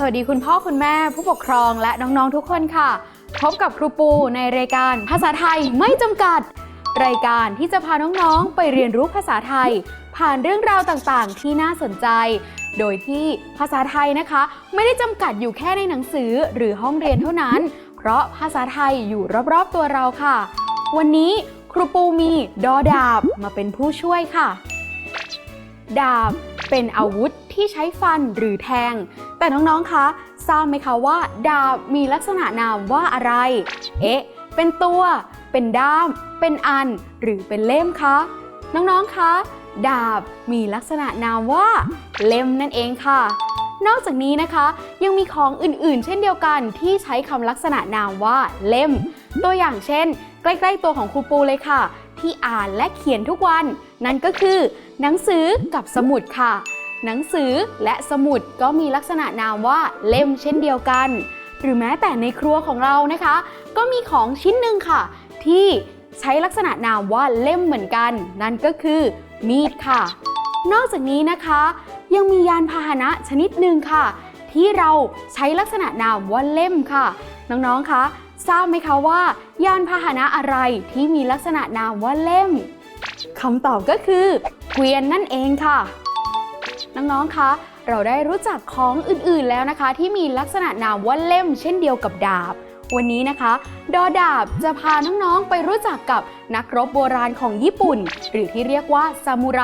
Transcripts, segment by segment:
สวัสดีคุณพ่อคุณแม่ผู้ปกครองและน้องๆทุกคนค่ะ พบกับครูปูในรายการภาษาไทยไม่จำกัด รายการที่จะพาน้องๆไปเรียนรู้ภาษาไทย ผ่านเรื่องราวต่างๆ ที่น่าสนใจ โดยที่ภาษาไทยนะคะ ไม่ได้จำกัดอยู่แค่ในหนังสือหรือห้องเรียนเท่านั้น เพราะภาษาไทยอยู่รอบๆตัวเราค่ะ วันนี้ครูปูมีดอดาบมาเป็นผู้ช่วยค่ะ ดาบเป็นอาวุธที่ใช้ฟันหรือแทง แต่น้องๆ คะทราบไหมคะว่า ดาบมีลักษณะนามว่าอะไร เอ๊ะ เป็นตัว เป็นด้าม เป็นอัน หรือเป็นเล่มคะ น้องๆ คะ ดาบมีลักษณะนามว่า เล่มนั่นเองค่ะ นอกจากนี้นะคะ ยังมีของอื่นๆ เช่นเดียวกันที่ใช้คำลักษณะนามว่าเล่ม ตัวอย่างเช่น ใกล้ๆตัวของครูปูเลยค่ะ ที่อ่านและเขียนทุกวัน นั่นก็คือ หนังสือกับสมุดค่ะ หนังสือและสมุดก็มีลักษณะนามว่าเล่มเช่นเดียวกัน หรือแม้แต่ในครัวของเรานะคะ ก็มีของชิ้นหนึ่งค่ะ ที่ใช้ลักษณะนามว่าเล่มเหมือนกัน นั่นก็คือมีดค่ะ นอกจากนี้นะคะ ยังมียานพาหนะชนิดหนึ่งค่ะ ที่เราใช้ลักษณะนามว่าเล่มค่ะ น้องๆคะทราบไหมคะว่า ยานพาหนะอะไรที่มีลักษณะนามว่าเล่มคำตอบก็คือเกวียนนั่นเองค่ะ น้องๆ คะ เราได้รู้จักของอื่นๆแล้วนะคะ ที่มีลักษณะนามว่าเล่มเช่นเดียวกับดาบ วันนี้นะคะ ดอดาบจะพาน้องๆ ไปรู้จักกับนักรบโบราณของญี่ปุ่น หรือที่เรียกว่าซามูไร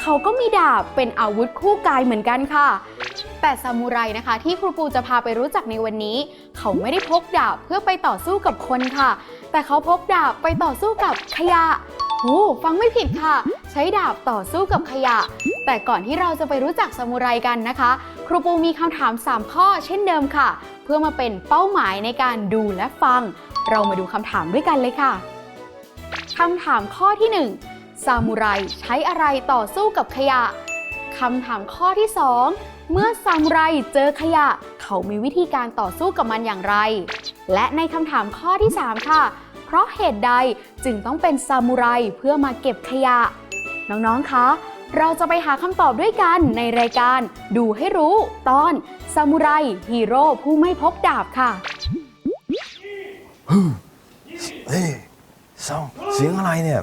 เขาก็มีดาบเป็นอาวุธคู่กายเหมือนกันค่ะ แต่ซามูไรนะคะที่ครูปูจะพาไปรู้จักในวันนี้ เขาไม่ได้พกดาบเพื่อไปต่อสู้กับคนค่ะ แต่เขาพกดาบไปต่อสู้กับขยะโอ้ฟังไม่ผิดค่ะ ใช้ดาบต่อสู้กับขยะ แต่ก่อนที่เราจะไปรู้จักซามูไรกันนะคะ ครูปูมีคำถาม 3 ข้อเช่นเดิมค่ะ เพื่อมาเป็นเป้าหมายในการดูและฟัง เรามาดูคำถามด้วยกันเลยค่ะคำถามข้อที่ 1 ซามูไรใช้อะไรต่อสู้กับขยะคำถามข้อที่ 2 เมื่อซามูไรเจอขยะ เขามีวิธีการต่อสู้กับมันอย่างไร และในคำถามข้อที่ 3 ค่ะ เพราะเหตุใดจึงต้องเป็นซามูไรเพื่อมาเก็บขยะ น้องๆ คะ เราจะไปหาคำตอบด้วยกันในรายการดูให้รู้ตอนซามูไรฮีโร่ผู้ไม่พบดาบค่ะ เฮ้ยซองเสียงอะไรเนี่ย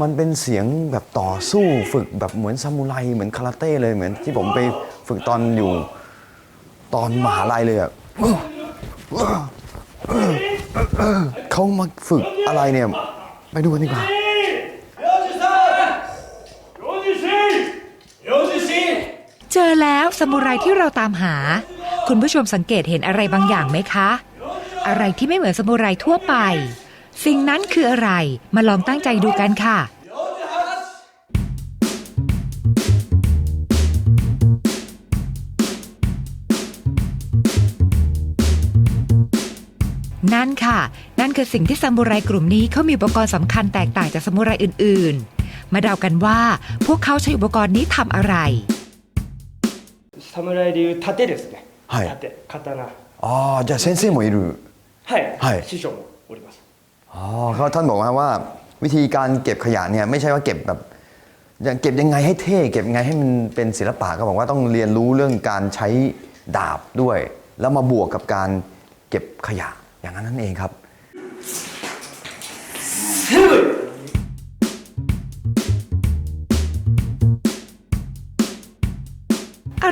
มันเป็นเสียงแบบต่อสู้ฝึกแบบเหมือนซามูไรเหมือนคาราเต้เลยเหมือนที่ผมไปฝึกตอนอยู่ตอนมหาลัยเลยอะเขามาฝึกอะไรเนี่ย ไปดูกันดีกว่า อแล้วสมุไรที่เราตามหา คุณผู้ชมสังเกตเห็นอะไรบางอย่างไหมคะ อะไรที่ไม่เหมือนสมุไรทั่วไป สิ่งนั้นคืออะไร มาลองตั้งใจดูกันค่ะนั่นค่ะ นั่นคือสิ่งที่ซามูไรกลุ่มนี้เขามีอุปกรณ์สำคัญแตกต่างจากซามูไรอื่น ๆ มาเดากันว่าพวกเขาใช้อุปกรณ์นี้ทำอะไร 侍でいう盾ですね。はい盾、刀。 อ๋อจะเซนเซ่หมวยรู はい。はい師匠もおります。 อ๋อเขาท่านบอกว่าว่า วิธีการเก็บขยะเนี่ยไม่ใช่ว่าเก็บแบบอย่างเก็บยังไงให้เท่ เก็บยังไงให้มันเป็นศิลปะก็บอกว่าต้องเรียนรู้เรื่องการใช้ดาบด้วย แล้วมาบวกกับการเก็บขยะอย่างนั้นนั่นเองครับ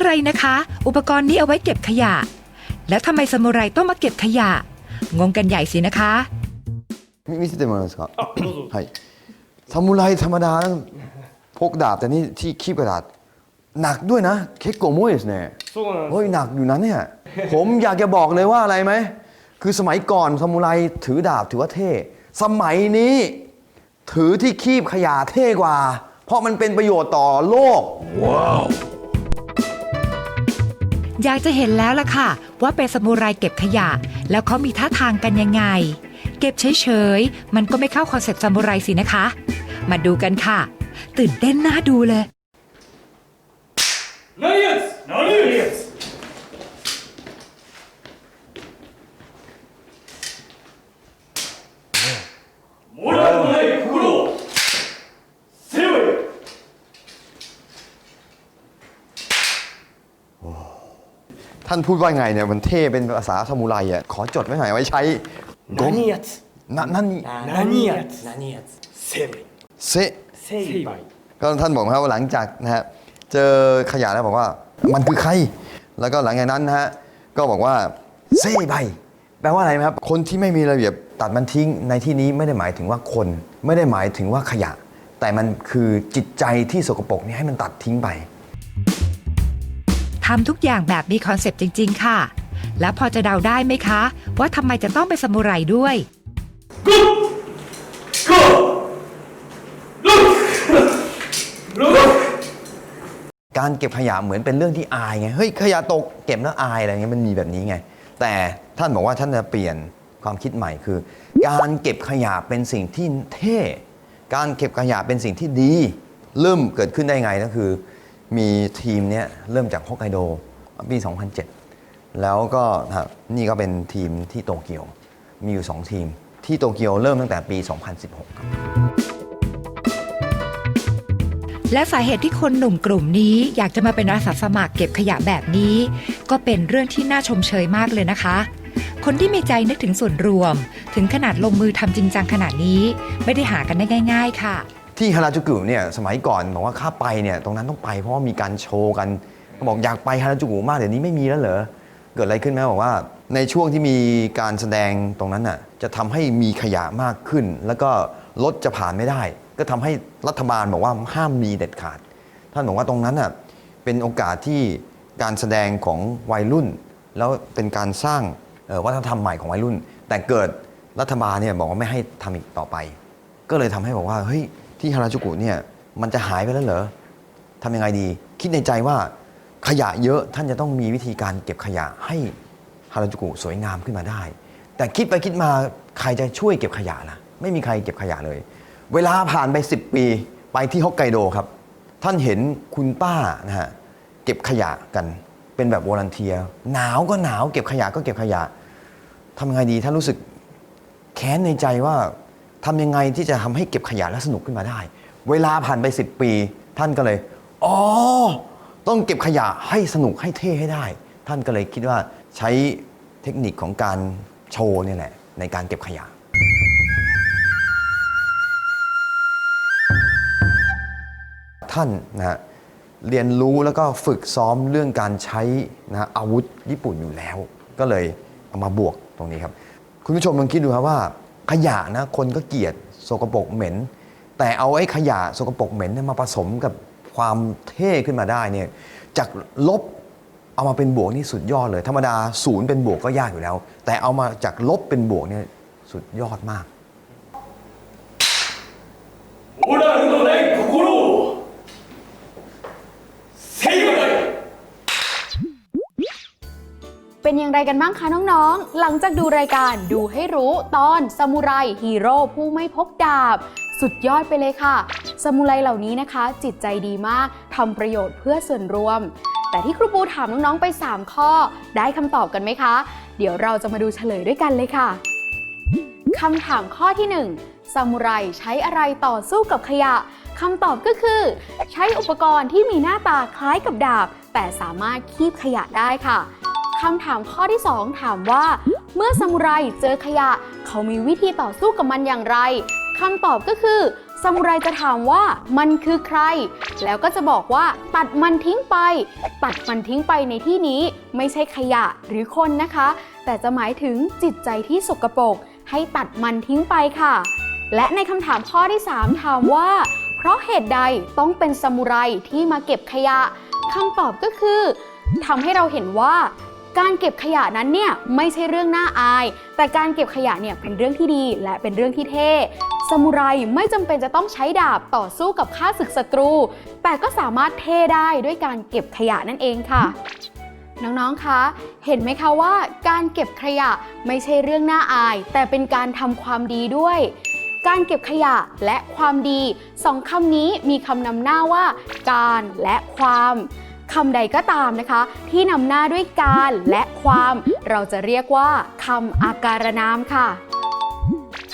อะไรนะคะ อุปกรณ์นี้เอาไว้เก็บขยะ แล้วทำไมซามูไรต้องมาเก็บขยะ งงกันใหญ่สินะคะ 見見せてもらえますかあ、どうぞ。はいซามูไรธรรมดานะพกดาบแต่นี่ที่คีบกระดาษ หนักด้วยนะเค้กโกโมยสเนี่ย そうなんです。 เฮ้ยหนักอยู่นะเนี่ย ผมอยากจะบอกเลยว่าอะไรไหม คือสมัยก่อนซามูไรถือดาบถือว่าเท่ สมัยนี้ถือที่คีบขยะเท่กว่า เพราะมันเป็นประโยชน์ต่อโลก อยากจะเห็นแล้วล่ะค่ะ ว่าเป็นสมุไรเก็บขยะ แล้วเขามีท่าทางกันยังไง เก็บเฉยๆ มันก็ไม่เข้าคอนเซ็ปต์ซามูไรสินะคะ มาดูกันค่ะ ตื่นเต้นน่าดูเลย 何やつ何やつモラルのない ท่านพูดว่าไงเนี่ยมันเท่เป็นภาษาซามูไรอ่ะขอจดไว้หน่อยไว้ใช้กง 何やつ นะนั่นนี่ 何やつ何やつ成敗 เซ 成敗 ก็ท่านบอกนะครับว่าหลังจากนะฮะเจอขยะแล้วบอกว่ามันคือใคร แล้วก็หลังจากนั้นนะฮะก็บอกว่าเซ่ใบแปลว่าอะไรไหมครับ คนที่ไม่มีระเบียบตัดมันทิ้งในที่นี้ไม่ได้หมายถึงว่าคน ไม่ได้หมายถึงว่าขยะ แต่มันคือจิตใจที่สกปรกนี่ให้มันตัดทิ้งไป ท ำทุกอย่างแบบมีคอนเซปต์จริง ๆ ค่ะ แล้วพอจะเดาได้ไหมคะ ว่าทำไมจะต้องเป็นสมุไรด้วยการเก็บขยะเหมือนเป็นเรื่องที่อายไง เฮ้ยขยะตกเก็บแล้วอายอะไรเงี้ยมันมีแบบนี้ไง แต่ท่านบอกว่าท่านจะเปลี่ยนความคิดใหม่คือ การเก็บขยะเป็นสิ่งที่เท่ การเก็บขยะเป็นสิ่งที่ดี เริ่มเกิดขึ้นได้ไงก็คือ มีทีมเนี้ยเริ่มจากฮอกไกโดปี 2007 แล้วก็นี่ก็เป็นทีมที่โตเกียว มีอยู่ 2 ทีม ที่โตเกียวเริ่มตั้งแต่ปี 2016 ครับ และสาเหตุที่คนหนุ่มกลุ่มนี้อยากจะมาเป็นอาสาสมัครเก็บขยะแบบนี้ ก็เป็นเรื่องที่น่าชมเชยมากเลยนะคะ คนที่มีใจนึกถึงส่วนรวม ถึงขนาดลงมือทำจริงจังขนาดนี้ ไม่ได้หากันได้ง่าย ๆ ค่ะ ที่ฮาราจูกุเนี่ยสมัยก่อนบอกว่าข้าไปเนี่ยตรงนั้นต้องไปเพราะว่ามีการโชว์กันก็บอกอยากไปฮาราจูกุมากเดี๋ยวนี้ไม่มีแล้วเหรอเกิดอะไรขึ้นไหมบอกว่าในช่วงที่มีการแสดงตรงนั้นน่ะจะทำให้มีขยะมากขึ้น แล้วก็รถจะผ่านไม่ได้ ก็ทำให้รัฐบาลบอกว่าห้ามมีเด็ดขาด ท่านบอกว่าตรงนั้นน่ะเป็นโอกาสที่การแสดงของวัยรุ่น แล้วเป็นการสร้างออวัฒนธรรมใหม่ของวัยรุ่น แต่เกิดรัฐบาลเนี่ยบอกว่าไม่ให้ทำอีกต่อไป ก็เลยทำให้บอกว่าเฮ้ย ที่ฮาราจูกุเนี่ยมันจะหายไปแล้วเหรอทำยังไงดี คิดในใจว่าขยะเยอะท่านจะต้องมีวิธีการเก็บขยะให้ฮาราจูกุสวยงามขึ้นมาได้ แต่คิดไปคิดมาใครจะช่วยเก็บขยะล่ะ ไม่มีใครเก็บขยะเลย เวลาผ่านไป 10 ปีไปที่ฮอกไกโดครับ ท่านเห็นคุณป้านะฮะเก็บขยะกันเป็นแบบวอลันเทียหนาวก็หนาวเก็บขยะก็เก็บขยะทำยังไงดีท่านรู้สึกแค้นในใจว่า ทำยังไงที่จะทำให้เก็บขยะและสนุกขึ้นมาได้ เวลาผ่านไป 10 ปี ท่านก็เลยอ๋อต้องเก็บขยะให้สนุกให้เท่ให้ได้ ท่านก็เลยคิดว่าใช้เทคนิคของการโชว์เนี่ยแหละในการเก็บขยะท่านนะฮะเรียนรู้แล้วก็ฝึกซ้อมเรื่องการใช้นะฮะอาวุธญี่ปุ่นอยู่แล้ว ก็เลยเอามาบวกตรงนี้ครับ คุณผู้ชมลองคิดดูครับว่า ขยะนะคนก็เกลียดสกปรกเหม็น แต่เอาไอ้ขยะสกปรกเหม็นเนี่ยมาผสมกับความเท่ขึ้นมาได้เนี่ยจากลบเอามาเป็นบวกนี่สุดยอดเลย ธรรมดาศูนย์เป็นบวกก็ยากอยู่แล้ว แต่เอามาจากลบเป็นบวกเนี่ยสุดยอดมาก เป็นอย่างไรกันบ้างคะน้องๆ หลังจากดูรายการดูให้รู้ตอนซามูไรฮีโร่ผู้ไม่พกดาบ สุดยอดไปเลยค่ะซามูไรเหล่านี้นะคะ จิตใจดีมากทำประโยชน์เพื่อส่วนรวม แต่ที่ครูปูถามน้องๆไป 3 ข้อ ได้คำตอบกันไหมคะ เดี๋ยวเราจะมาดูเฉลยด้วยกันเลยค่ะคำถามข้อที่ 1 ซามูไรใช้อะไรต่อสู้กับขยะคำตอบก็คือ ใช้อุปกรณ์ที่มีหน้าตาคล้ายกับดาบ แต่สามารถคีบขยะได้ค่ะ คำถามข้อที่ 2 ถามว่า เมื่อซามูไรเจอขยะ เขามีวิธีต่อสู้กับมันอย่างไรคำตอบก็คือซามูไรจะถามว่ามันคือใคร แล้วก็จะบอกว่า ตัดมันทิ้งไป ตัดมันทิ้งไปในที่นี้ไม่ใช่ขยะหรือคนนะคะ แต่จะหมายถึงจิตใจที่สกปรกให้ตัดมันทิ้งไปค่ะ และในคำถามข้อที่ 3 ถามว่า เพราะเหตุใดต้องเป็นซามูไรที่มาเก็บขยะคำตอบก็คือทำให้เราเห็นว่า การเก็บขยะนั้นเนี่ยไม่ใช่เรื่องน่าอาย แต่การเก็บขยะเนี่ยเป็นเรื่องที่ดีและเป็นเรื่องที่เท่ซามูไรไม่จำเป็นจะต้องใช้ดาบต่อสู้กับข้าศึกศัตรู แต่ก็สามารถเท่ได้ด้วยการเก็บขยะนั่นเองค่ะน้องๆ คะ เห็นไหมคะว่าการเก็บขยะไม่ใช่เรื่องน่าอาย แต่เป็นการทำความดีด้วย การเก็บขยะและความดีสองคำนี้มีคำนำหน้าว่า การและความ คำใดก็ตามนะคะ ที่นำหน้าด้วยการและความ เราจะเรียกว่าคำอาการนามค่ะ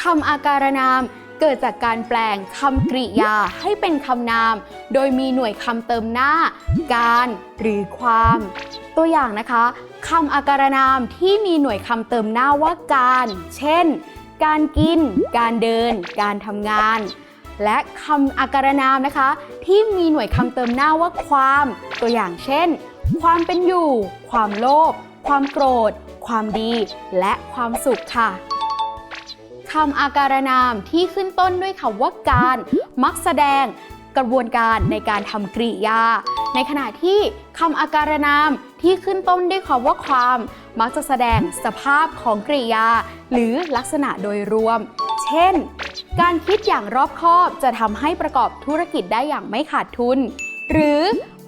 คำอาการนามเกิดจากการแปลงคำกริยาให้เป็นคำนาม โดยมีหน่วยคำเติมหน้า การ หรือความ ตัวอย่างนะคะคำอาการนามที่มีหน่วยคำเติมหน้าว่าการ เช่น การกิน การเดิน การทำงาน และคำอาการนามนะคะ ที่มีหน่วยคำเติมหน้าว่าความ ตัวอย่างเช่น ความเป็นอยู่ ความโลภความโกรธ ความดี และความสุขค่ะคำอาการนามที่ขึ้นต้นด้วยคำว่าการ มักแสดง กระบวนการในการทำกริยา ในขณะที่คำอาการนามที่ขึ้นต้นด้วยคำว่าความ มักจะแสดงสภาพของกริยา หรือลักษณะโดยรวม เช่น การคิดอย่างรอบคอบจะทำให้ประกอบธุรกิจได้อย่างไม่ขาดทุน หรือ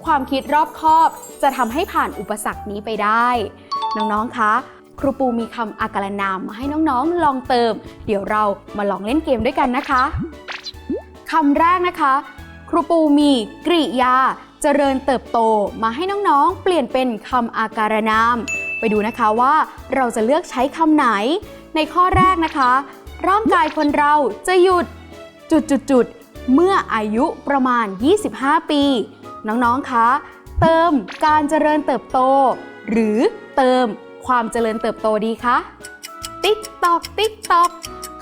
ความคิดรอบคอบจะทำให้ผ่านอุปสรรคนี้ไปได้ น้องๆ คะ ครูปูมีคำอาการนามมาให้น้องๆ ลองเติม เดี๋ยวเรามาลองเล่นเกมด้วยกันนะคะคำแรกนะคะ ครูปูมีกริยา เจริญเติบโตมาให้น้องๆ เปลี่ยนเป็นคำอาการนาม ไปดูนะคะว่าเราจะเลือกใช้คำไหน ในข้อแรกนะคะ ร่างกายคนเราจะหยุดจุดๆๆเมื่ออายุประมาณ 25 ปี น้องๆ คะ เติมการเจริญเติบโต หรือเติมความเจริญเติบโตดีคะ ติ๊กตอกติ๊กตอก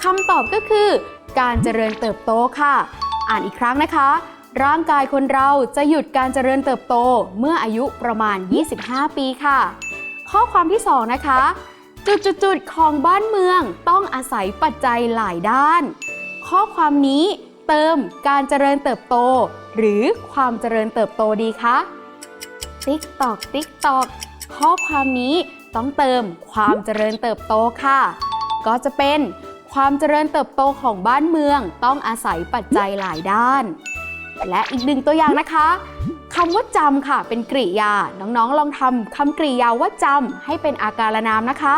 คำตอบก็คือ การเจริญเติบโตค่ะ อ่านอีกครั้งนะคะ ร่างกายคนเราจะหยุดการเจริญเติบโตเมื่ออายุประมาณ 25 ปีค่ะ ข้อความที่ 2 นะคะ จุดๆๆของบ้านเมืองต้องอาศัยปัจจัยหลายด้าน ข้อความนี้เติมการเจริญเติบโต หรือความเจริญเติบโตดีคะติ๊กตอกติ๊กตอกข้อความนี้ต้องเติมความเจริญเติบโตค่ะ ก็จะเป็นความเจริญเติบโตของบ้านเมืองต้องอาศัยปัจจัยหลายด้าน และอีกหนึ่งตัวอย่างนะคะคำว่าจำค่ะ เป็นกริยา น้องๆ ลองทำคำกริยาว่าจำให้เป็นอาการนามนะคะ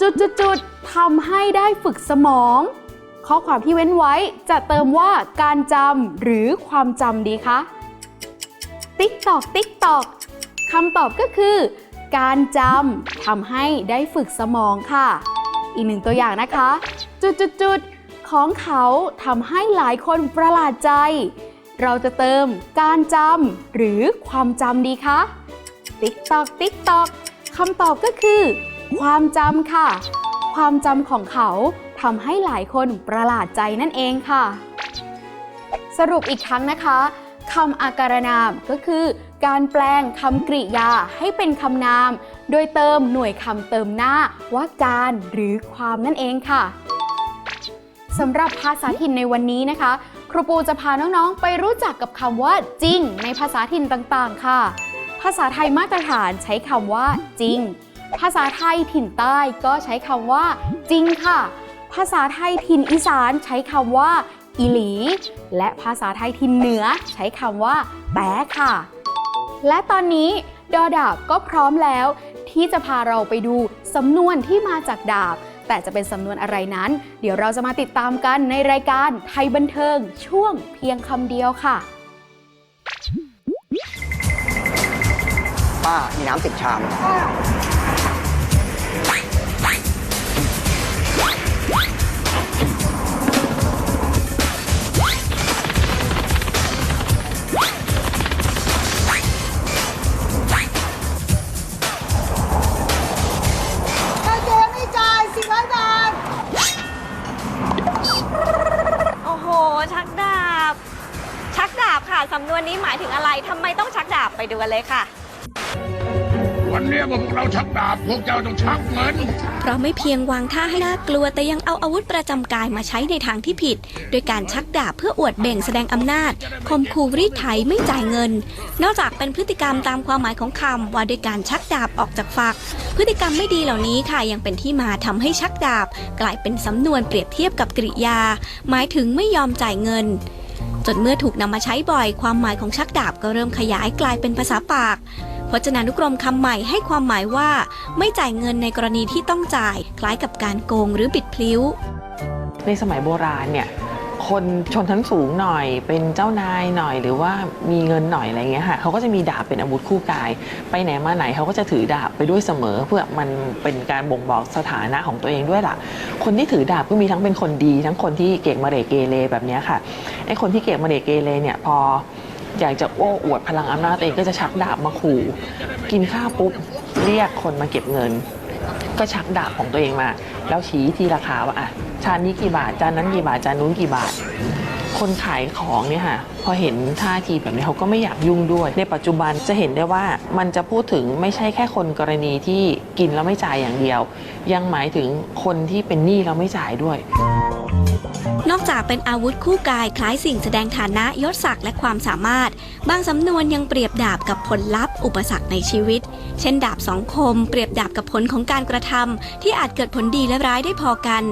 จุดๆๆทำให้ได้ฝึกสมอง ข้อความที่เว้นไว้จะเติมว่าการจำหรือความจำดีคะติ๊กตอกติ๊กตอกคำตอบก็คือ การจำทำให้ได้ฝึกสมองค่ะ อีกหนึ่งตัวอย่างนะคะ จุดๆๆ ของเขาทำให้หลายคนประหลาดใจ เราจะเติมการจำหรือความจำดีคะติ๊กตอกติ๊กตอกคำตอบก็คือ ความจำค่ะ ความจำของเขาทำให้หลายคนประหลาดใจนั่นเองค่ะ สรุปอีกครั้งนะคะคำอาการนามก็คือ การแปลงคำกริยาให้เป็นคำนาม โดยเติมหน่วยคำเติมหน้าว่าการหรือความนั่นเองค่ะ สำหรับภาษาถิ่นในวันนี้นะคะ ครูปูจะพาน้องๆ ไปรู้จักกับคำว่า จริง ในภาษาถิ่นต่างๆ ค่ะ ภาษาไทยมาตรฐานใช้คำว่า จริง ภาษาไทยถิ่นใต้ก็ใช้คำว่า จริงค่ะ ภาษาไทยถิ่นอีสานใช้คำว่าอีหลี และภาษาไทยถิ่นเหนือใช้คำว่า แปะค่ะ และตอนนี้ดอดาบก็พร้อมแล้ว ที่จะพาเราไปดูสำนวนที่มาจากดาบ แต่จะเป็นสำนวนอะไรนั้น เดี๋ยวเราจะมาติดตามกันในรายการไทยบันเทิงช่วงเพียงคำเดียวค่ะ ป้ามีน้ำสิบชาม สำนวนนี้หมายถึงอะไรทำไมต้องชักดาบไปดูกันเลยค่ะ วันนี้พวกเราชักดาบพวกเจ้าต้องชักเงิน เพราะไม่เพียงวางท่าให้น่ากลัวแต่ยังเอาอาวุธประจำกายมาใช้ในทางที่ผิด โดยการชักดาบเพื่ออวดเบ่งแสดงอำนาจข่มขู่รีดไถไม่จ่ายเงิน นอกจากเป็นพฤติกรรมตามความหมายของคำว่าด้วยการชักดาบออกจากฝัก พฤติกรรมไม่ดีเหล่านี้ค่ะยังเป็นที่มาทำให้ชักดาบ กลายเป็นสำนวนเปรียบเทียบกับกริยา หมายถึงไม่ยอมจ่ายเงิน จนเมื่อถูกนำมาใช้บ่อย ความหมายของชักดาบก็เริ่มขยายกลายเป็นภาษาปาก พจนานุกรมคำใหม่ให้ความหมายว่า ไม่จ่ายเงินในกรณีที่ต้องจ่าย คล้ายกับการโกงหรือบิดพลิ้ว ในสมัยโบราณเนี่ย คนชนชั้นสูงหน่อย เป็นเจ้านายหน่อย หรือว่ามีเงินหน่อยอะไรเงี้ยค่ะเขาก็จะมีดาบเป็นอาวุธคู่กาย ไปไหนมาไหนเขาก็จะถือดาบไปด้วยเสมอ เพื่อมันเป็นการบ่งบอกสถานะของตัวเองด้วยล่ะ คนที่ถือดาบก็มีทั้งเป็นคนดี ทั้งคนที่เก่งมาเรเกเรแบบนี้ค่ะไอ้คนที่เก่งมาเรเกเรเนี่ยพออยากจะโอ้อวดพลังอำนาจตัวเองก็จะชักดาบมาขู่ กินข้าวปุ๊บเรียกคนมาเก็บเงิน ก็ชักดาบของตัวเองมา แล้วชี้ที่ราคาว่าอะจานนี้กี่บาทจานนั้นกี่บาทจานนู้นกี่บาท คนขายของเนี่ยค่ะพอเห็นท่าทีแบบนี้เขาก็ไม่อยากยุ่งด้วย ในปัจจุบันจะเห็นได้ว่ามันจะพูดถึงไม่ใช่แค่คนกรณีที่กินแล้วไม่จ่ายอย่างเดียว ยังหมายถึงคนที่เป็นหนี้แล้วไม่จ่ายด้วย นอกจากเป็นอาวุธคู่กายคล้ายสิ่งแสดงฐานะยศศักดิ์และความสามารถ บางสำนวนยังเปรียบดาบกับผลลัพธ์ อุปสรรคในชีวิต เช่นดาบสองคม เปรียบดาบกับผลของการกระทำที่อาจเกิดผลดีและร้ายได้พอกัน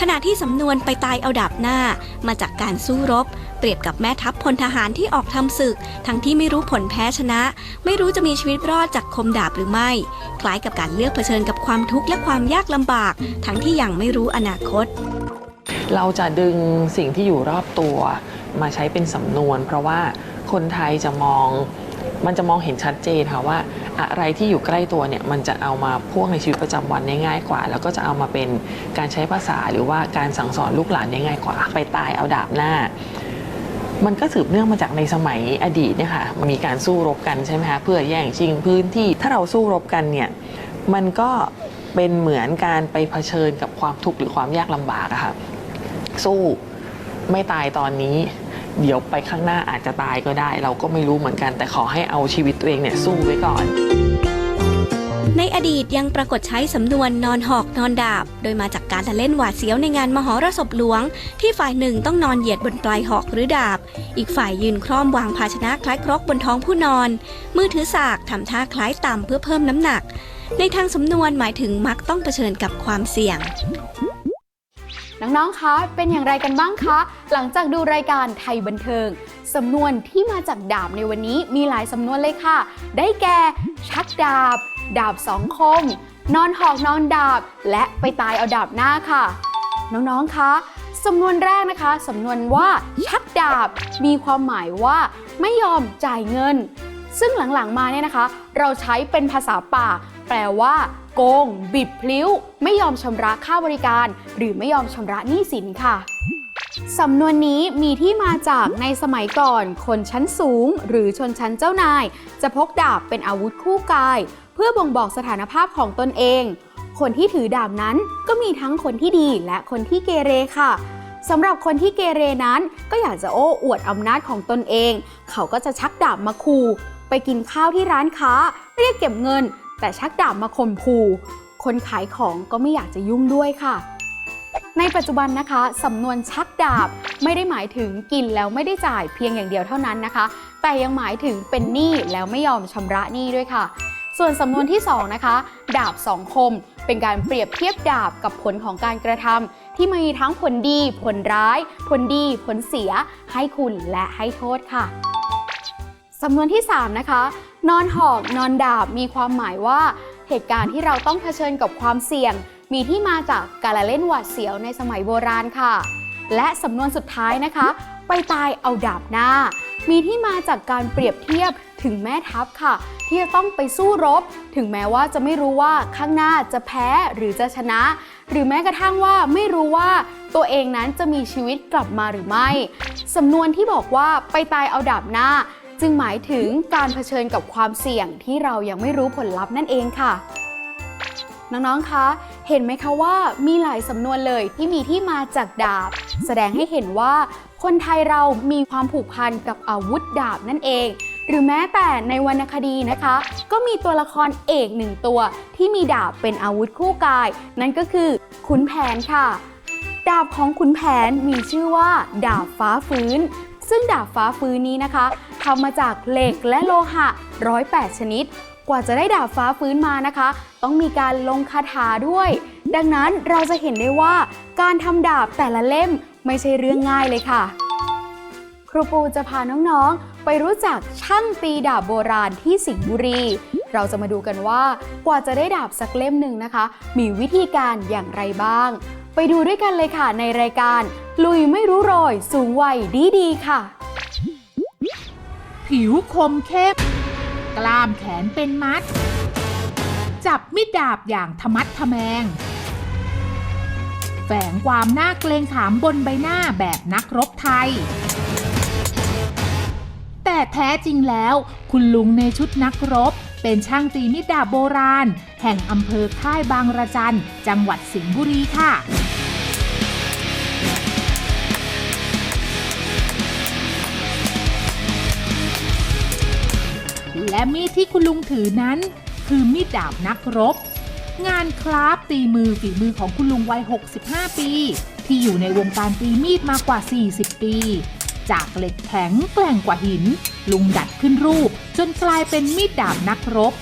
ขณะที่สำนวนไปตายเอาดาบหน้า มาจากการสู้รบ เปรียบกับแม่ทัพพลทหารที่ออกทำศึก ทั้งที่ไม่รู้ผลแพ้ชนะ ไม่รู้จะมีชีวิตรอดจากคมดาบหรือไม่ คล้ายกับการเลือกเผชิญกับความทุกข์และความยากลำบาก ทั้งที่ยังไม่รู้อนาคต เราจะดึงสิ่งที่อยู่รอบตัวมาใช้เป็นสำนวน เพราะว่าคนไทยจะมองมันจะมองเห็นชัดเจนค่ะว่า อะไรที่อยู่ใกล้ตัวเนี่ยมันจะเอามาพ่วงในชีวิตประจำวันได้ง่ายกว่า แล้วก็จะเอามาเป็นการใช้ภาษาหรือว่าการสั่งสอนลูกหลานได้ง่ายกว่า ไปตายเอาดาบหน้า มันก็สืบเนื่องมาจากในสมัยอดีตเนี่ยค่ะมันมีการสู้รบกันใช่ไหมคะเพื่อแย่งชิงพื้นที่ถ้าเราสู้รบกันเนี่ยมันก็เป็นเหมือนการไปเผชิญกับความทุกข์หรือความยากลำบากอะค่ะ สู้ ไม่ตายตอนนี้ เดี๋ยวไปข้างหน้าอาจจะตายก็ได้ เราก็ไม่รู้เหมือนกัน แต่ขอให้เอาชีวิตตัวเองเนี่ยสู้ไว้ก่อน ในอดีตยังปรากฏใช้สำนวนนอนหอกนอนดาบ โดยมาจากการละเล่นหวาดเสียวในงานมหรสพหลวง ที่ฝ่ายหนึ่งต้องนอนเหยียดบนปลายหอกหรือดาบ อีกฝ่ายยืนคล่อมวางภาชนะคล้ายครกบนท้องผู้นอน มือถือสากทำท่าคล้ายต่ำเพื่อเพิ่มน้ำหนักในทางสำนวนหมายถึงมักต้องเผชิญกับความเสี่ยง น้องๆ คะ เป็นอย่างไรกันบ้างคะ หลังจากดูรายการไทยบันเทิง สำนวนที่มาจากดาบในวันนี้มีหลายสำนวนเลยค่ะ ได้แก่ ชักดาบ ดาบสองคม นอนหอกนอนดาบ และไปตายเอาดาบหน้าค่ะ น้องๆ คะสำนวนแรกนะคะ สำนวนว่า ชักดาบ มีความหมายว่า ไม่ยอมจ่ายเงิน ซึ่งหลังๆ มาเนี่ยนะคะ เราใช้เป็นภาษาป่า แปลว่าโกง บิดพลิ้ว ไม่ยอมชำระค่าบริการ หรือไม่ยอมชำระหนี้สินค่ะสำนวนนี้มีที่มาจากในสมัยก่อน คนชั้นสูง หรือชนชั้นเจ้านาย จะพกดาบเป็นอาวุธคู่กาย เพื่อบ่งบอกสถานภาพของตนเอง คนที่ถือดาบนั้นก็มีทั้งคนที่ดีและคนที่เกเรค่ะสำหรับคนที่เกเรนั้นก็อยากจะโอ้อวดอำนาจของตนเอง เขาก็จะชักดาบมาขู่ไปกินข้าวที่ร้านค้า เรียกเก็บเงิน แต่ชักดาบมาข่มขู่คนขายของก็ไม่อยากจะยุ่งด้วยค่ะ ในปัจจุบันนะคะสำนวนชักดาบไม่ได้หมายถึงกินแล้วไม่ได้จ่ายเพียงอย่างเดียวเท่านั้นนะคะ แต่ยังหมายถึงเป็นหนี้แล้วไม่ยอมชำระหนี้ด้วยค่ะ ส่วนสำนวนที่2นะคะดาบสองคม เป็นการเปรียบเทียบดาบกับผลของการกระทำที่มีทั้งผลดี ผลร้าย ผลดี ผลเสีย ให้คุณและให้โทษค่ะสำนวนที่3นะคะ นอนหอกนอนดาบมีความหมายว่า เหตุการณ์ที่เราต้องเผชิญกับความเสี่ยง มีที่มาจากการเล่นหวาดเสียวในสมัยโบราณค่ะ และสำนวนสุดท้ายนะคะ ไปตายเอาดาบหน้า มีที่มาจากการเปรียบเทียบถึงแม่ทัพค่ะ ที่จะต้องไปสู้รบ ถึงแม้ว่าจะไม่รู้ว่าข้างหน้าจะแพ้หรือจะชนะ หรือแม้กระทั่งว่าไม่รู้ว่าตัวเองนั้นจะมีชีวิตกลับมาหรือไม่ สำนวนที่บอกว่าไปตายเอาดาบหน้า จึงหมายถึงการเผชิญกับความเสี่ยงที่เรายังไม่รู้ผลลัพธ์นั่นเองค่ะ น้องๆ คะ เห็นไหมคะว่ามีหลายสำนวนเลยที่มีที่มาจากดาบ แสดงให้เห็นว่าคนไทยเรามีความผูกพันกับอาวุธดาบนั่นเอง หรือแม้แต่ในวรรณคดีนะคะ ก็มีตัวละครเอกหนึ่งตัว ที่มีดาบเป็นอาวุธคู่กาย นั่นก็คือขุนแผนค่ะ ดาบของขุนแผนมีชื่อว่า ดาบฟ้าฟื้น ซึ่งดาบฟ้าฟื้นนี้นะคะทำมาจากเหล็กและโลหะ 108 ชนิด กว่าจะได้ดาบฟ้าฟื้นมานะคะ ต้องมีการลงคาถาด้วย ดังนั้นเราจะเห็นได้ว่าการทำดาบแต่ละเล่มไม่ใช่เรื่องง่ายเลยค่ะ ครูปูจะพาน้องๆ ไปรู้จักช่างตีดาบโบราณที่สิงห์บุรี เราจะมาดูกันว่ากว่าจะได้ดาบสักเล่มหนึ่งนะคะ มีวิธีการอย่างไรบ้าง ไปดูด้วยกันเลยค่ะในรายการ ลุยไม่รู้โรย สูงวัยดีดีค่ะ ผิวคมเข้มกล้ามแขนเป็นมัด จับมิดดาบอย่างทะมัดทะแมง แฝงความน่าเกรงขามบนใบหน้าแบบนักรบไทย แต่แท้จริงแล้วคุณลุงในชุดนักรบ เป็นช่างตีมิดดาบโบราณ แห่งอำเภอค่ายบางระจัน จังหวัดสิงห์บุรีค่ะ และมีดที่คุณลุงถือนั้น คือมีดดาบนักรบ งานคราฟตีมือฝีมือของคุณลุงวัย 65 ปี ที่อยู่ในวงการตีมีดมากกว่า 40 ปี จากเหล็กแข็งแกร่งกว่าหิน ลุงดัดขึ้นรูป จนกลายเป็นมีดดาบนักรบ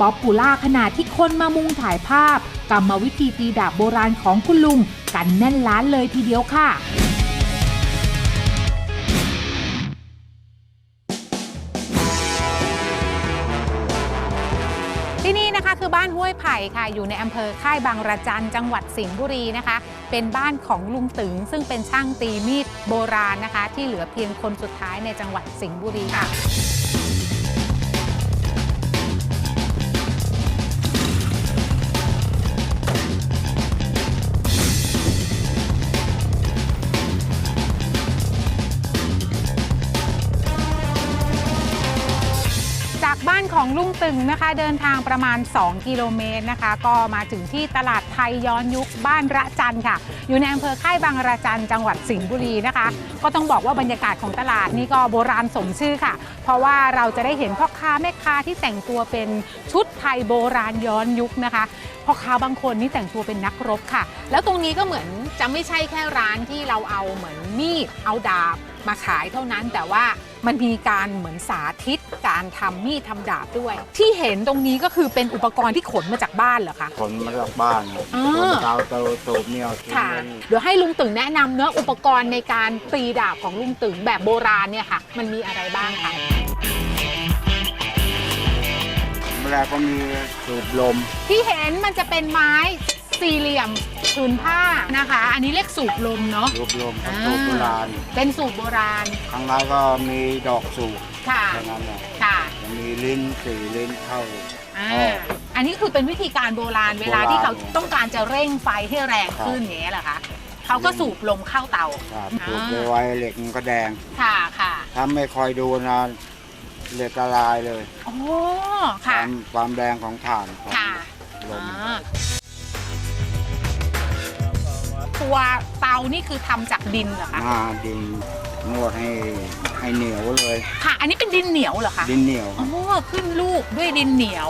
ป๊อปปูล่าขนาดที่คนมามุงถ่ายภาพ กรรมวิธีตีดาบโบราณของคุณลุงกันแน่นล้านเลยทีเดียวค่ะ คือบ้านห้วยไผ่ค่ะ อยู่ในอำเภอค่ายบางระจันจังหวัดสิงห์บุรีนะคะ เป็นบ้านของลุงตึง ซึ่งเป็นช่างตีมีดโบราณนะคะ ที่เหลือเพียงคนสุดท้ายในจังหวัดสิงห์บุรีค่ะ ลุงตึงนะคะ เดินทางประมาณ 2 กิโลเมตรนะคะ ก็มาถึงที่ตลาดไทยย้อนยุคบ้านระจันค่ะ อยู่ในอำเภอค่ายบางระจันจังหวัดสิงห์บุรีนะคะ ก็ต้องบอกว่าบรรยากาศของตลาดนี่ก็โบราณสมชื่อค่ะ เพราะว่าเราจะได้เห็นพ่อค้าแม่ค้าที่แต่งตัวเป็นชุดไทยโบราณย้อนยุคนะคะพ่อค้าบางคนนี่แต่งตัวเป็นนักรบค่ะ แล้วตรงนี้ก็เหมือนจะไม่ใช่แค่ร้านที่เราเอาเหมือนมีดเอาดาบมาขายเท่านั้นแต่ว่า มันมีการเหมือนสาธิตการทำมีดทำดาบด้วย ที่เห็นตรงนี้ก็คือเป็นอุปกรณ์ที่ขนมาจากบ้านเหรอคะ ขนมาจากบ้านอ่าคนเตาเตาตูบเนี่ยเอาทิ้งค่ะ ไว้เดี๋ยวให้ลุงตึงแนะนำเนื้อะอุปกรณ์ในการตีดาบของลุงตึงแบบโบราณเนี่ยค่ะ มันมีอะไรบ้างคะเวลาก็มีสูบลมที่เห็นมันจะเป็นไม้ สี่เหลี่ยมผืนผ้านะคะ อันนี้เรียกสูบลมเนาะสูบลมอ่าสูบโบราณเป็นสูบโบราณข้างในก็มีดอกสูบค่ะแค่นั้นแหละค่ะ จะมีลิ้นสี่ลิ้นเข้าอ่าอ๋ออันนี้คือเป็นวิธีการโบราณเวลาโบราณที่เขาต้องการจะเร่งไฟให้แรงขึ้นอย่างเงี้ยเหรอคะเขาก็สูบลมเข้าเตาครับอ่าสูบไปไว้เหล็กมันก็แดง ค่ะค่ะถ้าไม่คอยดูนะเหล็กละลายเลย โอ้คค่ะ วามความแรงของถ่านของค่ะลม อ่า ตัวเตานี่คือทำจากดินเหรอคะหน้าดินนวดให้ให้เหนียวเลย ค่ะ อันนี้เป็นดินเหนียวเหรอคะดินเหนียวคอ๋รับ อขึ้นลูกด้วยดินเหนียว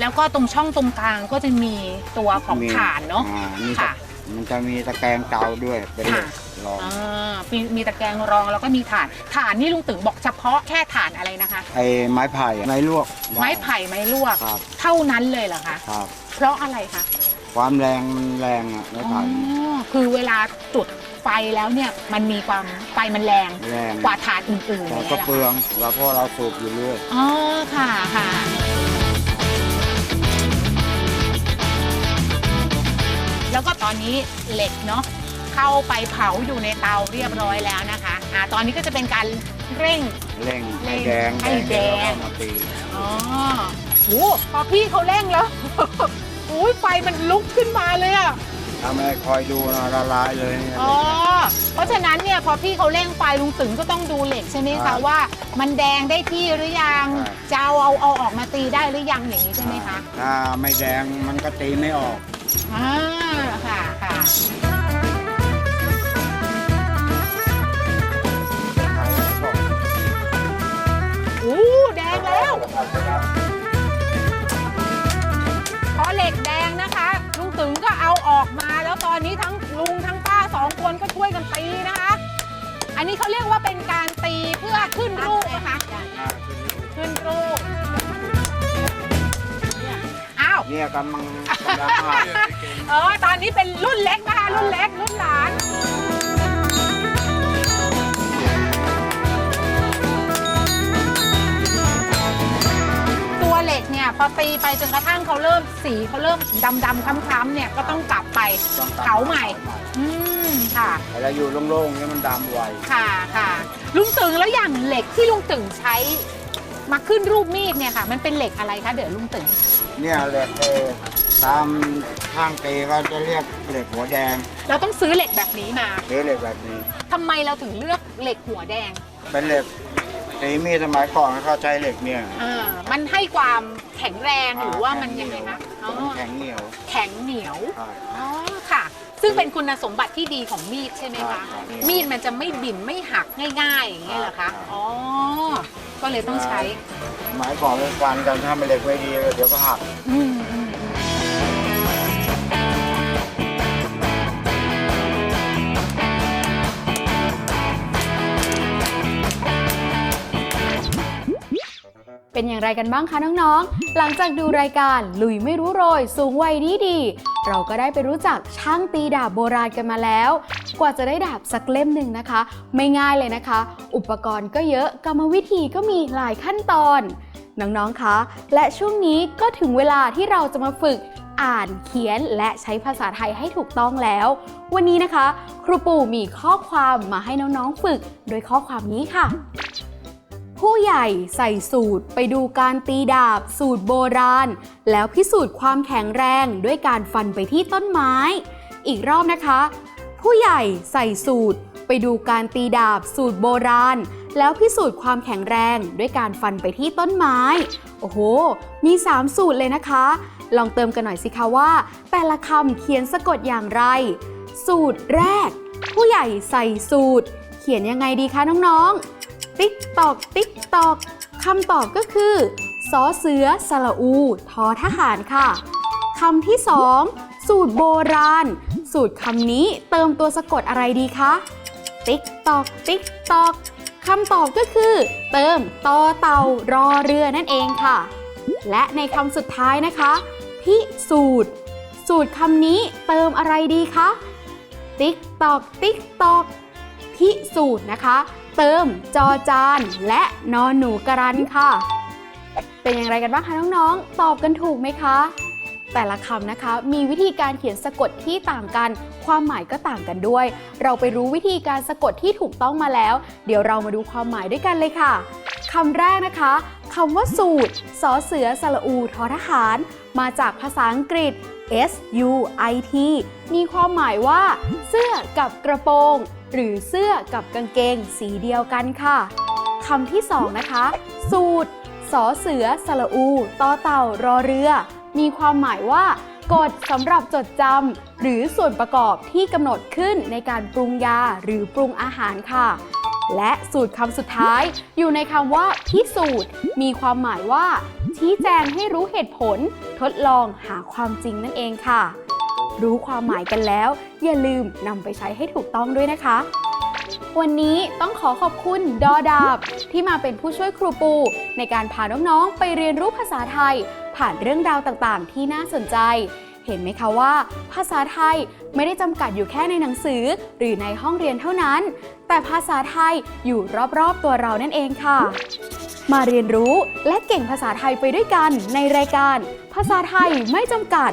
แล้วก็ตรงช่องตรงกลางก็จะมีตัวของมีถ่านเนาะ อ่มีค่ะตะมันจะมีตะแกรงเตาด้วยเป็นเหล็กรองอ่ามีมีตะแกรงรองแล้วก็มีถ่าน ถ่านนี่ลุงตึงบอกเฉพาะแค่ถ่านอะไรนะคะ ไอ้ไม้ไผ่ไม้ลวกด้ไม้ไผ่ไม้ลวก ครับเท่านั้นเลยเหรอคะ ครับเพราะอะไรคะ ความแรงมันแรงอะไม้อ๋อไผ่คือเวลาจุดไฟแล้วเนี่ยมันมีความไฟมันแรงแรงกว่าถ่านอื่นๆแต่อย่างก็เงี้ยเหรอเปลืองแล้วเพราะเราสูบอยู่เรื่อยอ๋อค่ะค่ะแล้วก็ตอนนี้เหล็กเนาะเข้าไปเผาอยู่ในเตาเรียบร้อยแล้วนะคะอ่าตอนนี้ก็จะเป็นการเร่งเร่งเร่ให้งแดงให้แดงล้วก็มาตีอ๋อโหพอพี่เขาเร่งแล้ว อุ้ยไฟมันลุกขึ้นมาเลยอะถ้าไม่คอยดูนะละลายเลยเนี่ย อ๋อ เพราะฉะนั้นเนี่ยพอพี่เขาเร่งไฟลุงตึงก็ต้องดูเหล็กใช่ไหมครัคะบว่า มันแดงได้ที่หรือยังใช่ จะเอาเอาเอาออกมาตีได้หรือยังอย่างนี้ใช่ไหมคะถ้าไม่แดงมันก็ตีไม่ออก อ่าค่ะค่ะอู้แดงแล้วพอ เหล็กแดงนะคะ ลุงตึงก็เอาออกมาแล้วตอนนี้ทั้งลุงทั้งป้าสองคนก็ช่วยกันตีนะคะ อันนี้เขาเรียกว่าเป็นการตีเพื่อขึ้นรูปนะคะ ขึ้นรูปอ้าว เนี่ยกำลังกำลังหัดเออตอนนี้เป็นรุ่นเล็กนะคะรุ่นเล็กรุ่นหลาน เหล็กเนี่ยพพอตีไปจนกระทั่งเขาเริ่มสีเขาเริ่มดำดำๆคล้ำๆเนี่ยก็ต้องกลับไปต้องกลับเผาใหม่อืมค่ะ เวลาอยู่โล่งๆเนี่ยมันดำไวค่ะค่ะ ลุงตึงแล้วอย่างเหล็กที่ลุงตึงใช้มาขึ้นรูปมีดเนี่ยค่ะ มันเป็นเหล็กอะไรคะเดี๋ยวลุงตึงเนี่ยเหล็กเออตามข้างตีก็จะเรียกเหล็กหัวแดงเราต้องซื้อเหล็กแบบนี้มาหรือเหล็กแบบนี้ทำไมเราถึงเลือกเหล็กหัวแดง เป็นเหล็ก ตีมีดสมัยก่อนเขาใช้เหล็กเนี่ยอ่ามันให้ความแข็งแรงหรือว่ามันยังไงนะอ๋อแข็งเหนียวแข็งเหนียวครับอ๋อค่ะ ซึ่งเป็นคุณสมบัติที่ดีของมีดใช่ไหมครัคะบมีดมันจะไม่บิ่นไม่หักง่ายๆอย่างเงี้ยเหรอครัคะบ อ๋อก็เลยต้องใช้ สมัยก่อนเป็นฟันกันถ้าไม่เหล็กไม่ดีเดี๋ยวก็หัก อืม เป็นอย่างไรกันบ้างคะน้องๆ หลังจากดูรายการลุยไม่รู้โรย สูงวัยดีดี เราก็ได้ไปรู้จักช่างตีดาบโบราณกันมาแล้ว กว่าจะได้ดาบสักเล่มหนึ่งนะคะ ไม่ง่ายเลยนะคะ อุปกรณ์ก็เยอะกรรมวิธีก็มีหลายขั้นตอน น้องๆ คะ และช่วงนี้ก็ถึงเวลาที่เราจะมาฝึกอ่านเขียนและใช้ภาษาไทยให้ถูกต้องแล้ว วันนี้นะคะ ครูปู่มีข้อความมาให้น้องๆ ฝึก โดยข้อความนี้ค่ะ ผู้ใหญ่ใส่สูตรไปดูการตีดาบ สูตรโบราณ แล้วพิสูจน์ความแข็งแรงด้วยการฟันไปที่ต้นไม้ อีกรอบนะคะ ผู้ใหญ่ใส่สูตรไปดูการตีดาบ สูตรโบราณ แล้วพิสูจน์ความแข็งแรงด้วยการฟันไปที่ต้นไม้ โอ้โห มี 3 สูตรเลยนะคะ ลองเติมกันหน่อยสิคะว่า แต่ละคำเขียนสะกดอย่างไร สูตรแรก ผู้ใหญ่ใส่สูตร เขียนยังไงดีคะน้องๆ ติ๊กตอกติ๊กตอกคำตอบก็คือสอเสือสระอู ทอทหารค่ะคำที่สองสูตรโบราณ สูตรคำนี้เติมตัวสะกดอะไรดีคะ ติ๊กตอกติ๊กตอกคำตอบก็คือ เติมตอเต่ารอเรือนั่นเองค่ะ และในคำสุดท้ายนะคะ พิสูจน์สูตรคำนี้เติมอะไรดีคะ ติ๊กตอกติ๊กตอก พิสูจน์นะคะ เติมจอจานและนอนหนูกรันค่ะ เป็นอย่างไรกันบ้างคะน้องๆ ตอบกันถูกไหมคะ แต่ละคำนะคะมีวิธีการเขียนสะกดที่ต่างกัน ความหมายก็ต่างกันด้วย เราไปรู้วิธีการสะกดที่ถูกต้องมาแล้ว เดี๋ยวเรามาดูความหมายด้วยกันเลยค่ะคำแรกนะคะคำว่าสูตรสอเสือสระอูทอทหาร มาจากภาษาอังกฤษ S U I T มีความหมายว่า เสื้อกับกระโปรง หรือเสื้อกับกางเกงสีเดียวกันค่ะคำที่สองนะคะ สูตรสอเสือสระอูต่อเต่ารอเรือ มีความหมายว่ากฎสำหรับจดจำหรือส่วนประกอบที่กำหนดขึ้นในการปรุงยาหรือปรุงอาหารค่ะ และสูตรคำสุดท้ายอยู่ในคำว่าพิสูจน์มีความหมายว่า ชี้แจงให้รู้เหตุผลทดลองหาความจริงนั่นเองค่ะ รู้ความหมายกันแล้ว อย่าลืมนำไปใช้ให้ถูกต้องด้วยนะคะ วันนี้ต้องขอขอบคุณดอดาบ ที่มาเป็นผู้ช่วยครูปู ในการพาน้องๆไปเรียนรู้ภาษาไทย ผ่านเรื่องราวต่างๆ ที่น่าสนใจ เห็นไหมคะว่า ภาษาไทยไม่ได้จำกัดอยู่แค่ในหนังสือ หรือในห้องเรียนเท่านั้น แต่ภาษาไทยอยู่รอบๆตัวเรานั่นเองค่ะมาเรียนรู้และเก่งภาษาไทยไปด้วยกันในรายการ ภาษาไทยไม่จำกัด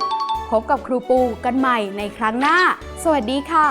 พบกับครูปูกันใหม่ในครั้งหน้า สวัสดีค่ะ